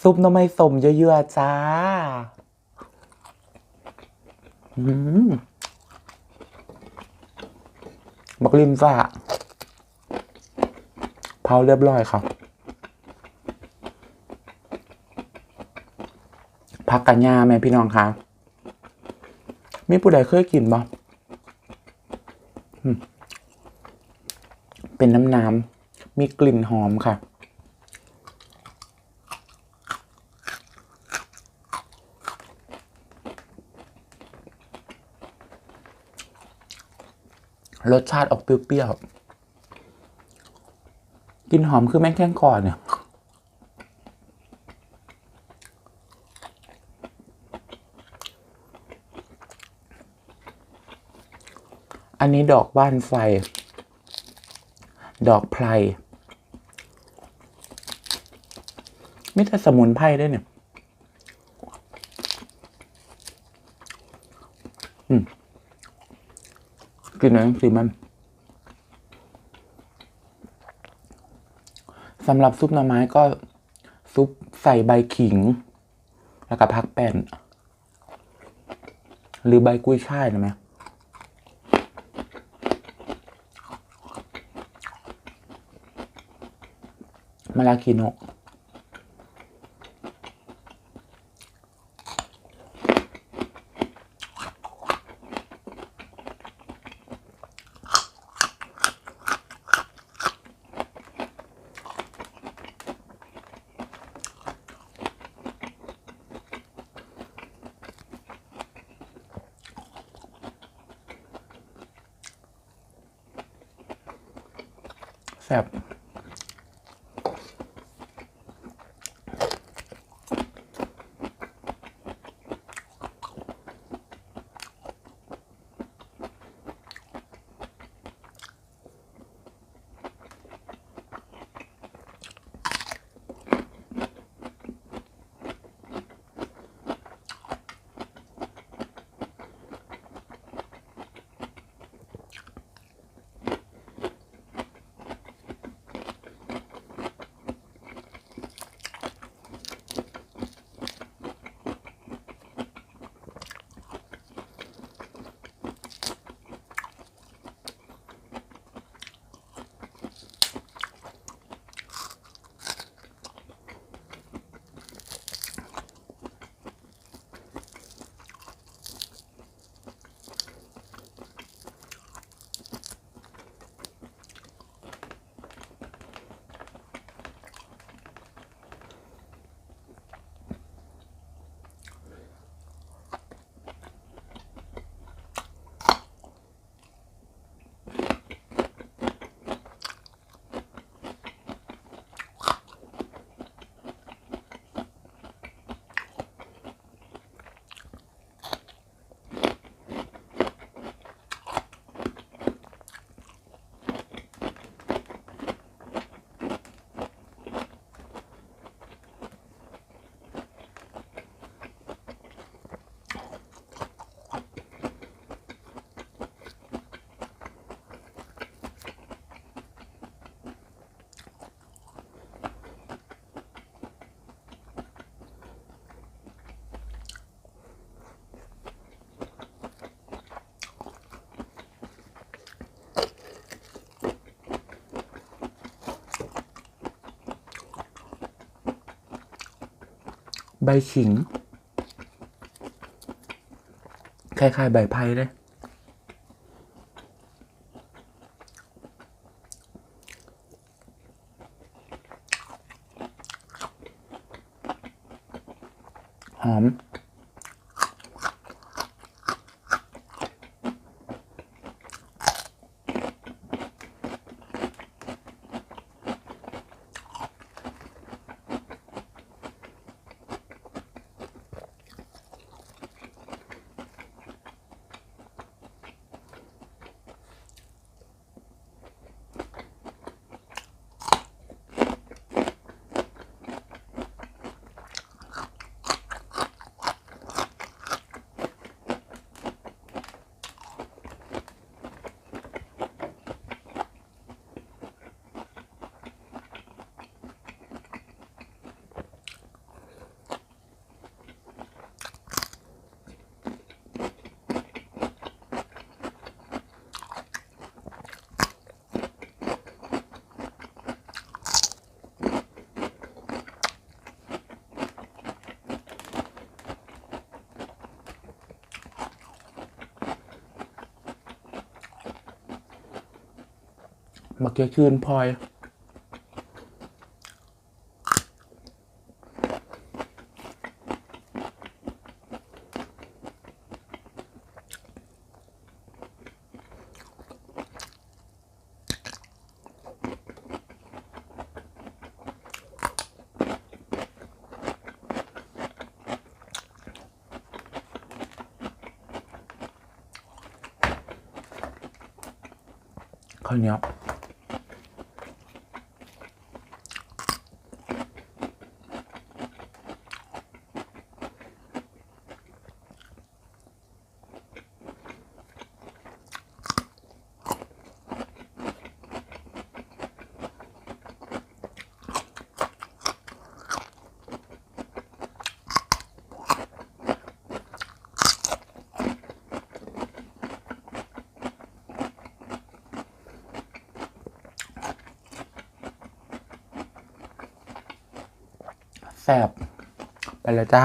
ซุปน้ำไม่สมเยอะๆจ้า อืมบักลินฟ้าเผาเรียบร้อยครับพักกันยาไหมพี่น้องคะมีผู้ใดเคยกินบ่อืมเป็นน้ำน้ำๆมีกลิ่นหอมค่ะ รสชาติออกเปรี้ยวๆกินหอมคือแม่งแข้งกอเนี่ยอันนี้ดอกบ้านไฟ ดอกไพรม่แต่สมุนไพรด้วยเนี่ย อืม กินหน่อยสิมันสำหรับซุปหน่อไม้ก็ซุปใส่ใบขิง แล้วก็พักแป้น หรือใบกุ้ยช่ายนะไหมมาลาคิโนะ แใบขิง คล้ายๆ ใบไผ่เลยหอม มาเกคืนพลอย ข้าวเหนียว ซ่บไปเลยจ้า